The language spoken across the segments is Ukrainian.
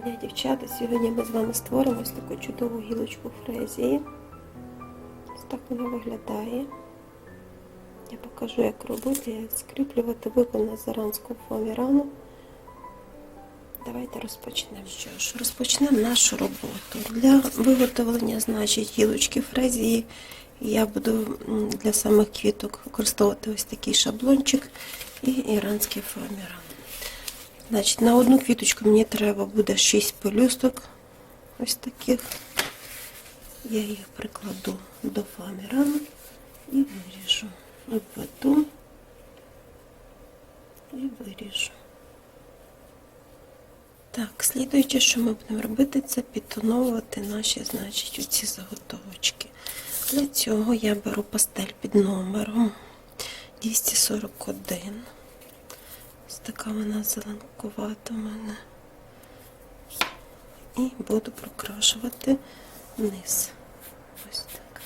дня, дівчата. Сьогодні ми з вами створимо ось таку чудову гілочку фрезії. Ось так вона виглядає. Я покажу, як робити, як скріплювати виконано з аранського фоамірану. Давайте розпочнемо. Що ж, розпочнемо нашу роботу. Для виготовлення, значить, гілочки фрезії я буду для самих квіток використовувати ось такий шаблончик і іранський фоаміран. Значить, на одну квіточку мені треба буде 6 пелюсток. Ось таких. Я їх прикладу до фоамірану і виріжу. Обведу і виріжу. Так, слідуюче, що ми будемо робити, це підтоновувати наші, значить, оці заготовочки. Для цього я беру пастель під номером 241. Така вона зеленкувата в мене. І буду прокрашувати вниз. Ось так.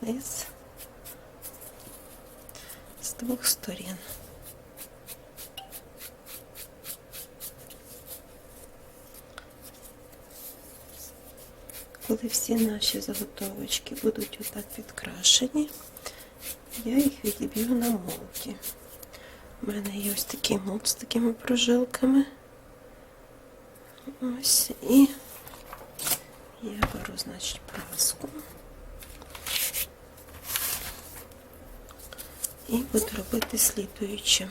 Вниз. З двох сторін. Коли всі наші заготовочки будуть отак підкрашені, я їх відіб'ю на молоті. У мене є ось такий молот з такими прожилками. Ось і я беру, значить, праску. І буду робити слідуюче.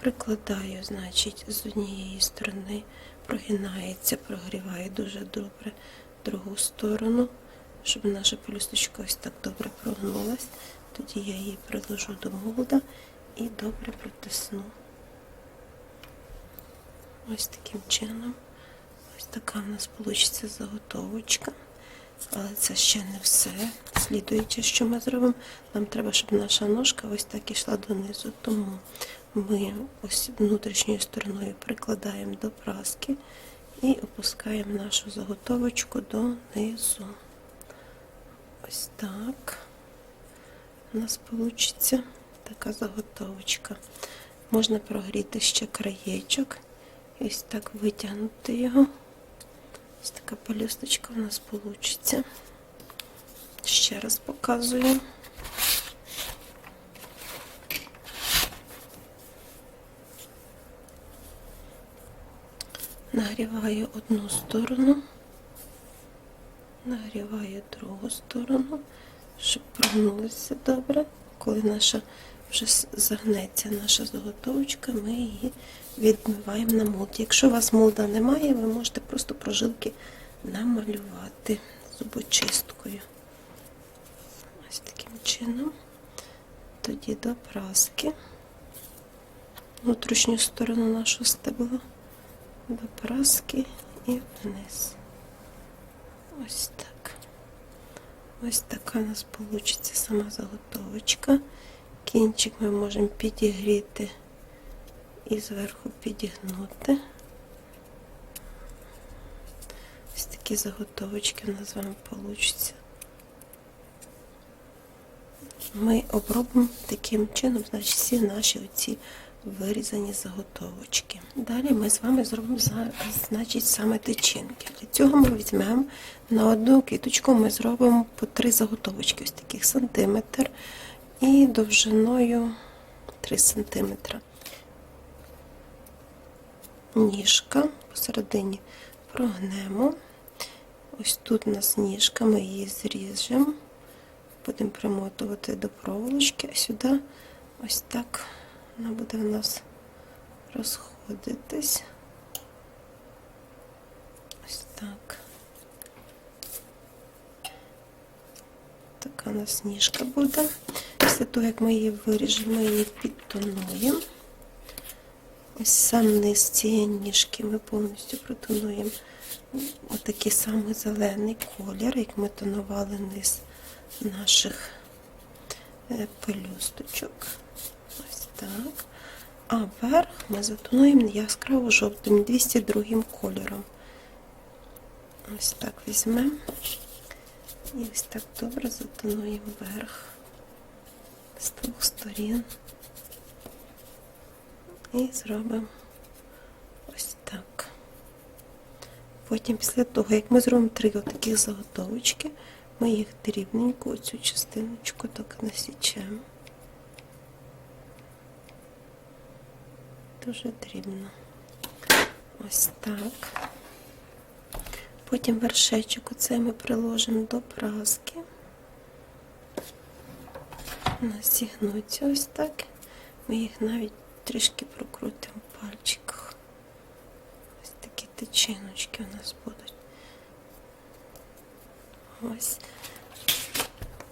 Прикладаю, значить, з однієї сторони прогинається, прогріває дуже добре другу сторону, щоб наша пелюсточка ось так добре прогнулась. Тоді я її приложу до молода і добре протисну. Ось таким чином. Ось така в нас вийде заготовочка. Але це ще не все. Слідуючи, що ми зробимо, нам треба, щоб наша ножка ось так ішла донизу. Тому ми ось внутрішньою стороною прикладаємо до праски і опускаємо нашу заготовочку донизу. Ось так. У нас вийде така заготовочка. Можна прогріти ще краєчок. Ось так витягнути його. Ось така пелюсточка у нас вийде. Ще раз показую. Нагріваю одну сторону, нагріваю другу сторону, щоб прогнулося добре. Коли наша вже загнеться наша заготовочка, ми її відмиваємо на молд. Якщо у вас молда немає, ви можете просто прожилки намалювати зубочисткою. Ось таким чином. Тоді до праски. Внутрішню сторону нашого стебла до праски і вниз. Ось так. Ось така у нас вийде сама заготовочка. Кінчик ми можемо підігріти і зверху підігнути. Ось такі заготовочки у нас з вами вийде. Ми обробимо таким чином, значить, всі наші оці вирізані заготовочки. Далі ми з вами зробимо значить, саме тичинки. Для цього ми візьмемо на одну квіточку, ми зробимо по три заготовочки, ось таких сантиметр і довжиною 3 сантиметра. Ніжка посередині прогнемо. Ось тут у нас ніжка, ми її зріжемо, будемо примотувати до проволочки, а сюди ось так вона буде у нас розходитись. Ось так. Така у нас ніжка буде. Після того, як ми її виріжемо, ми її підтонуємо. Ось сам низ цієї ніжки ми повністю протонуємо отакий самий зелений колір, як ми тонували низ наших е, пелюсточок. Ось так. А верх ми затонуємо яскраво жовтим 202 кольором. Ось так візьмемо і ось так добре затонуємо верх з двох сторін. І зробимо ось так. Потім, після того, як ми зробимо три отаких заготовочки, ми їх дрібненько, оцю частиночку так насічемо. Дуже дрібно. Ось так. Потім вершечок оцей ми приложимо до праски. Насігнуться ось так. Ми їх навіть трішки прокрутимо в пальчиках. Ось такі тичиночки у нас будуть. Ось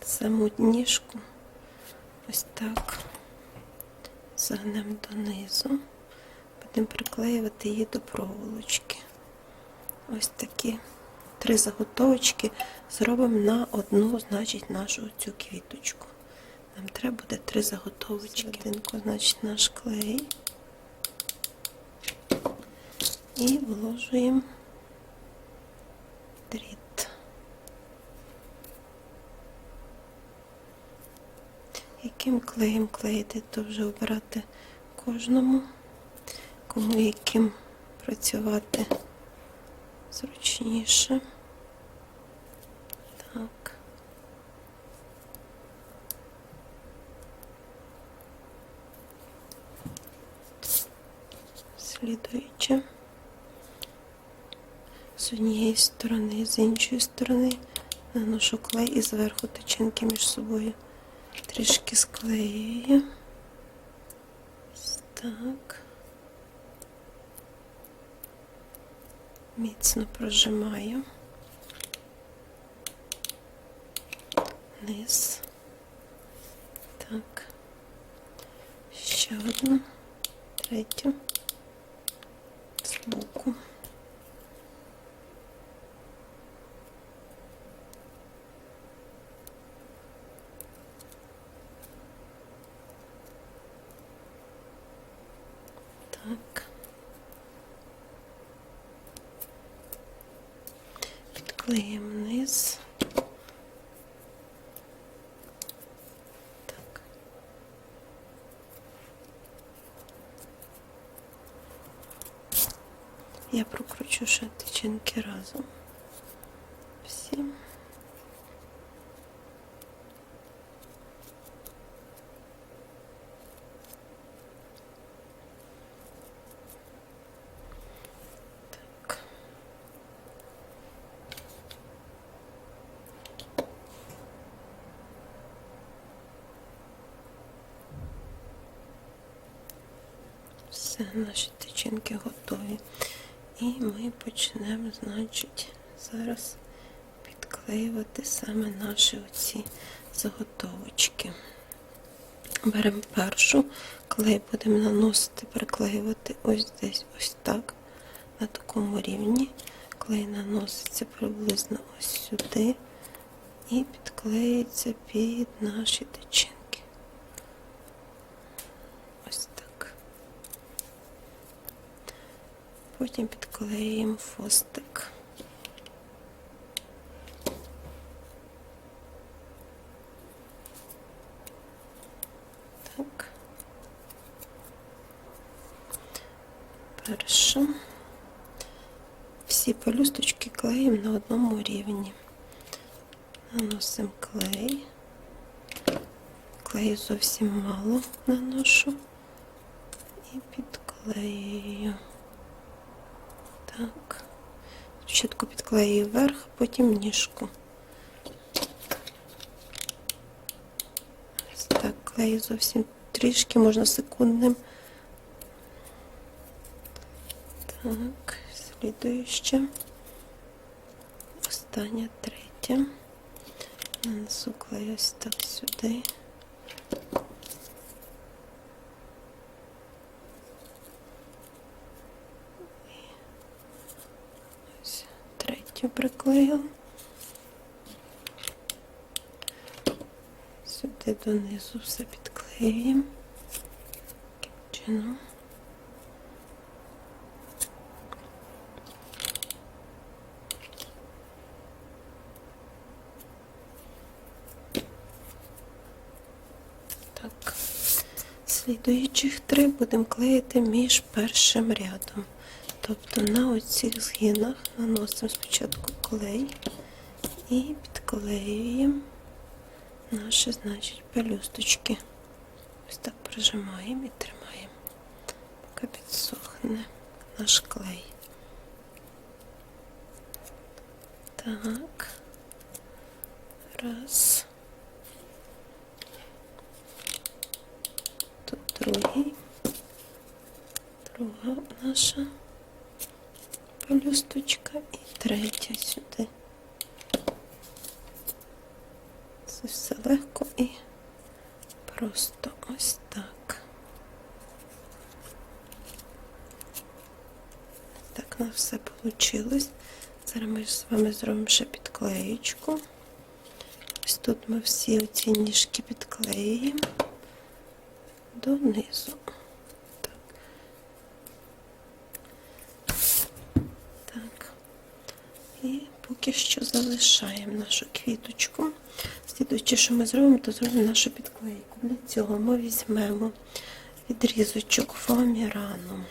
саму ніжку ось так загнемо донизу. Будемо приклеювати її до проволочки. Ось такі три заготовочки зробимо на одну, значить, нашу цю квіточку. Нам треба буде три заготовочки. Серединку, значить, наш клей. І вложуємо дріт. Яким клеєм клеїти, то вже обирати кожному, кому яким працювати зручніше. Так. Слідуючи з однієї сторони, з іншої сторони наношу клей і зверху тичинки між собою трішки склеюю. Так. Міцно прожимаю. Низ. Так. Ще одну, третю. З боку. Так. Підклеїмо вниз. Так. Я прокручу ще тичинки разом. Всі. Так. Все, наші тичинки готові. І ми почнемо, значить, зараз підклеювати саме наші оці заготовочки. Беремо першу, клей будемо наносити, приклеювати ось десь ось так, на такому рівні. Клей наноситься приблизно ось сюди і підклеїться під наші тичинки. Ось так. Потім підклеїмо фостик. Так. Перше. Всі пелюсточки клеїмо на одному рівні. Наносимо клей. Клею зовсім мало наношу і підклеюю. Так. Спочатку підклею вверх, потім ніжку. Ось так, клею зовсім трішки, можна секундним. Так, слідуюче. Остання третя. Нанесу клей ось так сюди. Ось третю приклеїла. Сюди донизу все підклеюємо. Чином. Так. Слідуючих три будемо клеїти між першим рядом. Тобто на оцих згинах наносимо спочатку клей і підклеюємо наші, значить, пелюсточки. Ось так прижимаємо і тримаємо, поки підсохне наш клей. Так. Раз. Тут другий. Друга наша пелюсточка і третя сюди. Це все легко і просто ось так. Так на все вийшло. Зараз ми з вами зробимо ще підклеєчку. Ось тут ми всі оці ніжки підклеїмо донизу. Так. Так. І поки що залишаємо нашу квіточку. Слідуючи, що ми зробимо, то зробимо нашу підклейку. Для цього ми візьмемо відрізочок фоамірану.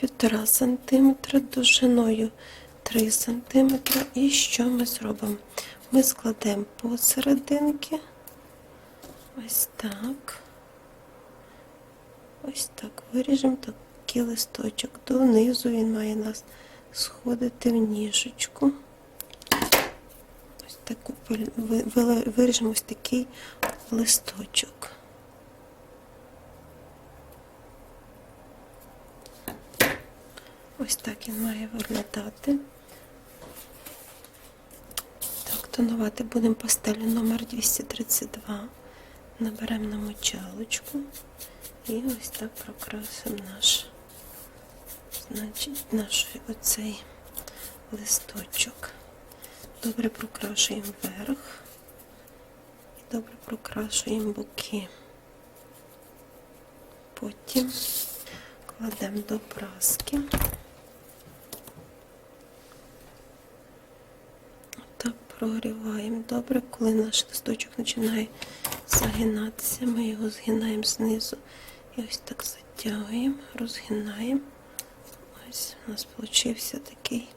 Півтора сантиметра довжиною 3 сантиметра. І що ми зробимо? Ми складемо посерединки. Ось так. Ось так. Виріжемо такий листочок. Донизу він має нас сходити в ніжечку. Ось таку виріжемо ось такий листочок. Ось так він має виглядати. Так, тонувати будемо пастелю номер 232. Наберемо на мочалочку і ось так прокрасимо наш, значить, наш оцей листочок. Добре прокрашуємо верх і добре прокрашуємо боки. Потім кладемо до праски. Так прогріваємо добре, коли наш листочок починає загинатися, ми його згинаємо знизу і ось так затягуємо, розгинаємо. Ось у нас получився такий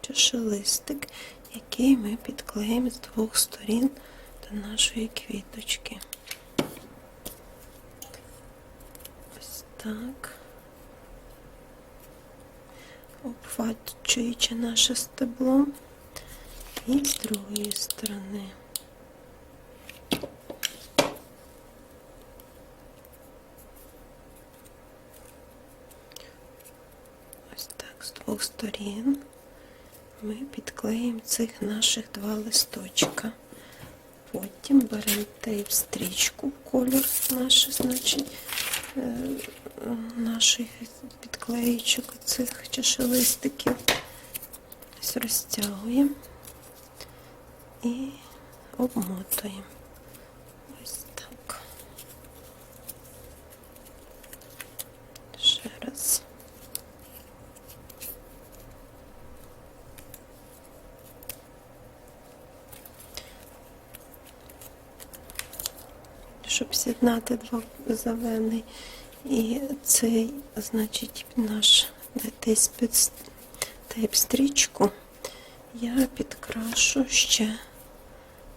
чашелистик, який ми підклеїмо з двох сторін до нашої квіточки. Ось так. Обхвачуючи наше стебло і з другої сторони. Ось так, з двох сторін ми підклеїмо цих наших два листочка. Потім беремо тейп стрічку в колір наш, значить, е, наших підклеїчок цих чашелистиків. Ось розтягуємо і обмотуємо. Ось так. Ще раз. Щоб з'єднати два зелений і цей, значить, наш десь під тейп-стрічку я підкрашу ще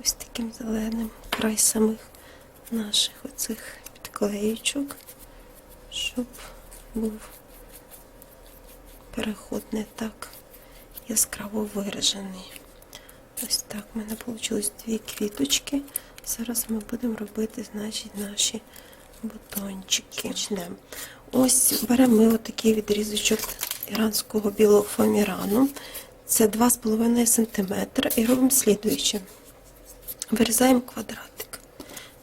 ось таким зеленим край самих наших оцих підклеїчок, щоб був переход не так яскраво виражений. Ось так в мене вийшло дві квіточки. Зараз ми будемо робити, значить, наші бутончики. Почнемо. Ось беремо ми отакий відрізочок іранського білого фоамірану. Це 2,5 см і робимо слідуюче. Вирізаємо квадратик.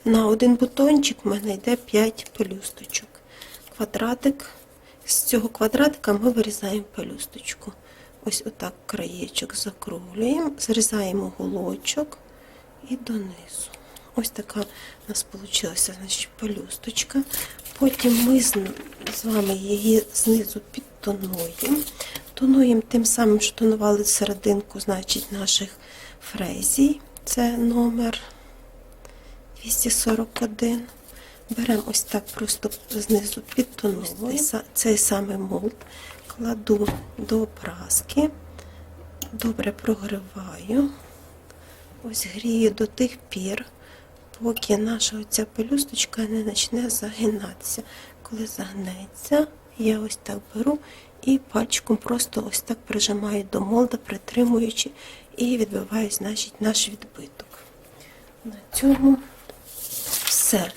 На один бутончик в мене йде 5 пелюсточок. Квадратик. З цього квадратика ми вирізаємо пелюсточку. Ось отак краєчок закруглюємо, зрізаємо голочок і донизу. Ось така у нас вийшла значить, пелюсточка. Потім ми з, вами її знизу підтонуємо. Тонуємо тим самим, що тонували серединку значить, наших фрезій. Це номер 241. Беремо ось так просто знизу підтоновуємо Са- цей самий молд, кладу до праски, добре прогріваю. Ось грію до тих пір, поки наша оця пелюсточка не почне загинатися. Коли загнеться, я ось так беру і пальчиком просто ось так прижимаю до молда, притримуючи, і відбиваю, значить, наш відбиток. На цьому все.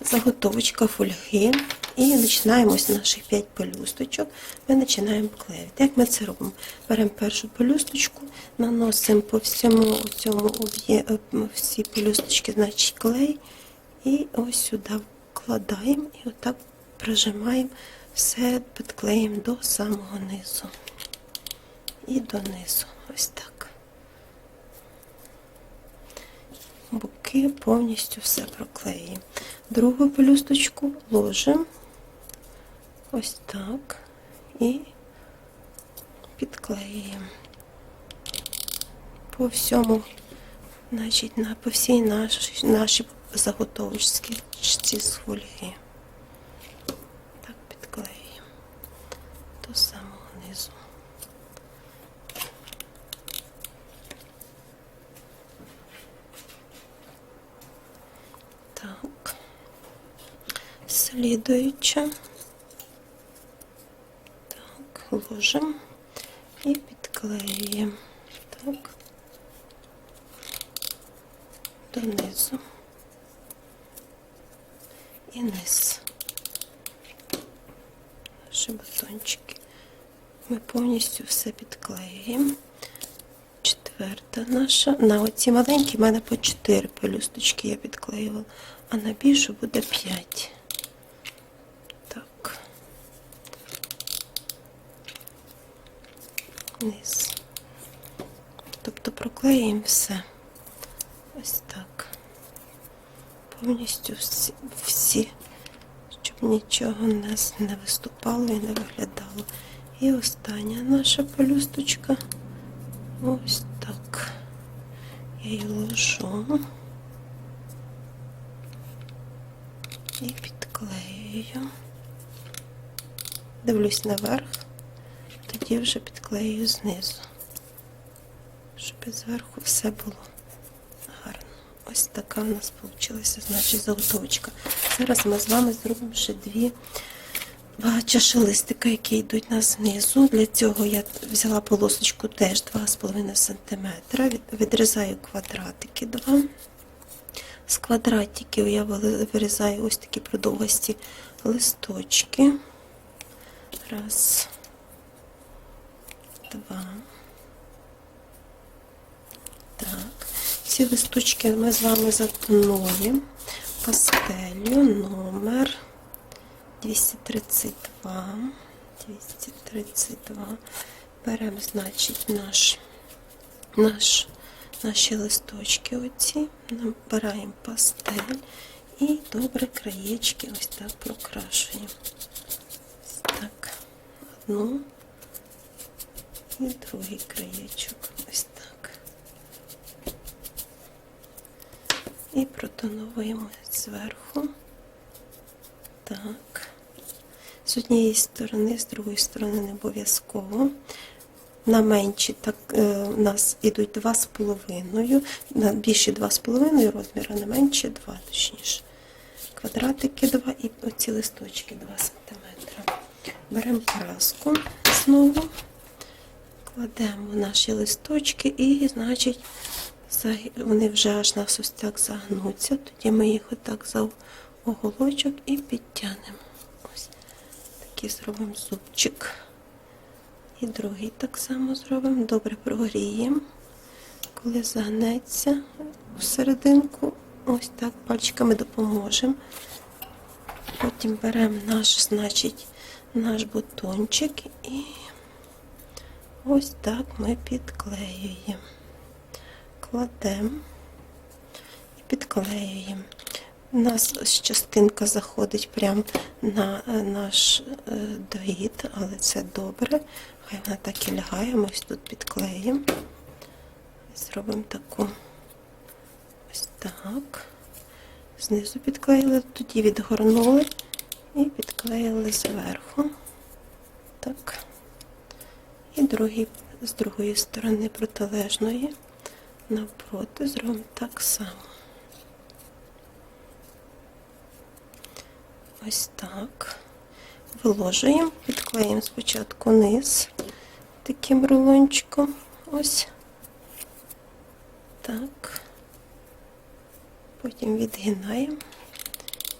Заготовочка фольги. І починаємо з наших 5 пелюсточок. Ми починаємо клеїти. Як ми це робимо? Беремо першу пелюсточку, наносимо по всьому цьому е, всі пелюсточки, значить клей. І ось сюди вкладаємо і отак прижимаємо все, підклеїмо до самого низу. І донизу. Ось так. боки повністю все проклеїмо. Другу пелюсточку ложимо ось так і підклеюємо по всьому, значить, на, по всій нашій, нашій заготовочці з фольги. Так підклеюємо до самого низу. Так. Слідуюча. Так, ложимо і підклеюємо. Так. Донизу. І низ. Наші батончики. Ми повністю все підклеюємо. Четверта наша. На оці маленькі в мене по 4 пелюсточки я підклеювала, а на більшу буде 5. Так. Низ. Тобто проклеїмо все. Ось так. Повністю всі, всі щоб нічого у нас не виступало і не виглядало. І остання наша пелюсточка. Ось так. Я її ложу і підклеюю. Дивлюсь наверх, тоді вже підклеюю знизу, щоб зверху все було гарно. Ось така у нас вийшла, значить, заготовочка. Зараз ми з вами зробимо ще дві Два чашелистика, які йдуть на знизу. Для цього я взяла полосочку теж 2,5 см. Відрізаю квадратики 2. З квадратиків я вирізаю ось такі продовгості листочки. Раз, два. Так. Ці листочки ми з вами затонули пастелью номер 232. 232. Беремо, значить, наш, наш, наші листочки оці, набираємо пастель і добре краєчки ось так прокрашуємо. Ось так. Одну і другий краєчок. Ось так. І протоновуємо зверху. Так. З однієї сторони, з другої сторони не обов'язково. На менші так, е, у нас йдуть 2,5, на більші 2,5 розмір, а на менші 2, точніше. Квадратики 2 і оці листочки 2 см. Беремо краску знову, кладемо наші листочки і, значить, вони вже аж нас ось так загнуться. Тоді ми їх отак за оголочок і підтягнемо. Ось такий зробимо зубчик. І другий так само зробимо. Добре прогріємо. Коли загнеться всерединку, ось так пальчиками допоможемо. Потім беремо наш, значить, наш бутончик і ось так ми підклеюємо. Кладемо і підклеюємо. У нас частинка заходить прямо на е, наш е, доїд, але це добре. Хай вона так і лягає, ми ось тут підклеїмо. Зробимо таку ось так. знизу підклеїли, тоді відгорнули і підклеїли зверху. Так. І другий, з другої сторони протилежної навпроти зробимо так само. Ось так. Виложуємо, підклеїмо спочатку низ таким рулончиком. Ось. Так. Потім відгинаємо.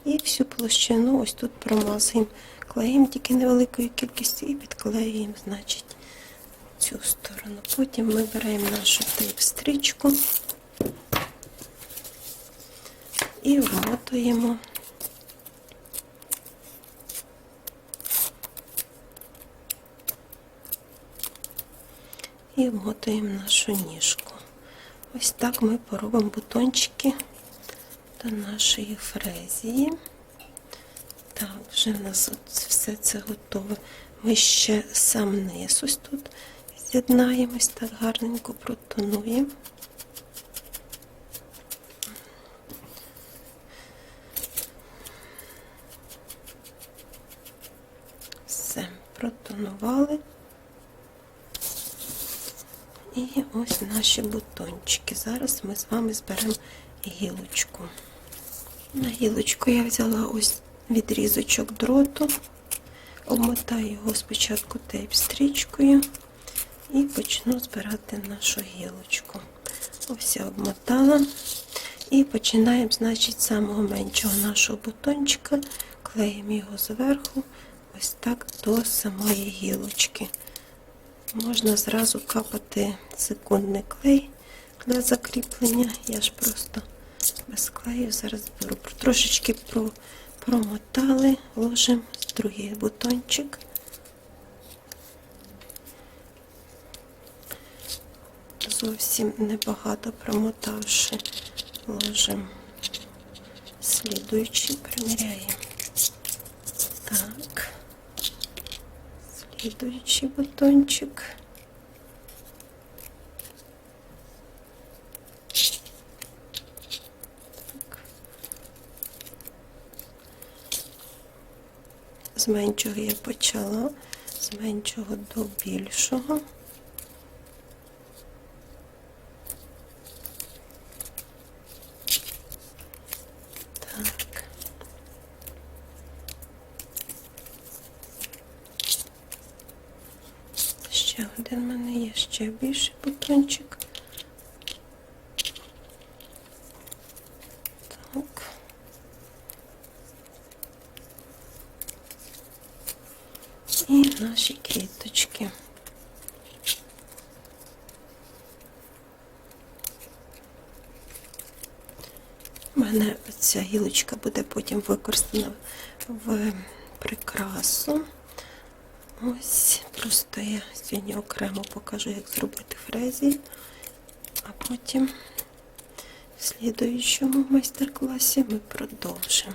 І всю площину ось тут промазуємо. Клеїмо тільки невеликою кількістю і підклеюємо, значить, цю сторону. Потім ми беремо нашу тейп-стрічку і вмотуємо і вмотуємо нашу ніжку. Ось так ми поробимо бутончики до нашої фрезії. Так, вже в нас от все це готове. Ми ще сам низ ось тут з'єднаємось, так гарненько протонуємо. Все, протонували. І ось наші бутончики. Зараз ми з вами зберемо гілочку. На гілочку я взяла ось відрізочок дроту, обмотаю його спочатку тейп-стрічкою і почну збирати нашу гілочку. Ось я обмотала. І починаємо, значить, з самого меншого нашого бутончика, клеїмо його зверху, ось так до самої гілочки. Можна зразу капати секундний клей для закріплення. Я ж просто без клею зараз беру. Трошечки промотали, ложимо другий бутончик. Зовсім небагато промотавши, ложимо слідуючий, приміряємо. Так. Слідуючий бутончик. З меншого я почала, з меншого до більшого. Так. Ще один в мене є ще більший бутончик. Так. І наші квіточки. У мене ця гілочка буде потім використана в прикрасу. Ось, просто я сьогодні окремо покажу, як зробити фрезі, а потім в слідуючому майстер-класі ми продовжимо.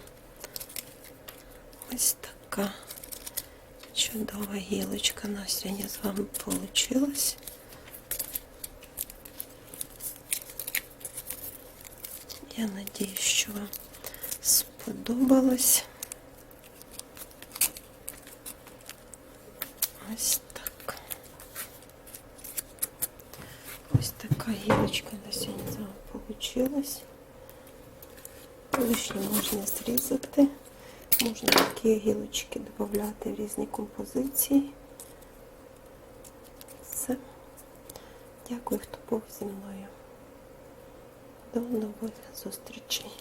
Ось така чудова гілочка на сьогодні з вами вийшла. Я надію, що вам сподобалось. Ось так. Ось така гілочка на сьогодні вийшла. Лишнє можна зрізати. Можна такі гілочки додати в різні композиції. Все. Дякую, хто був зі мною. До нових зустрічей.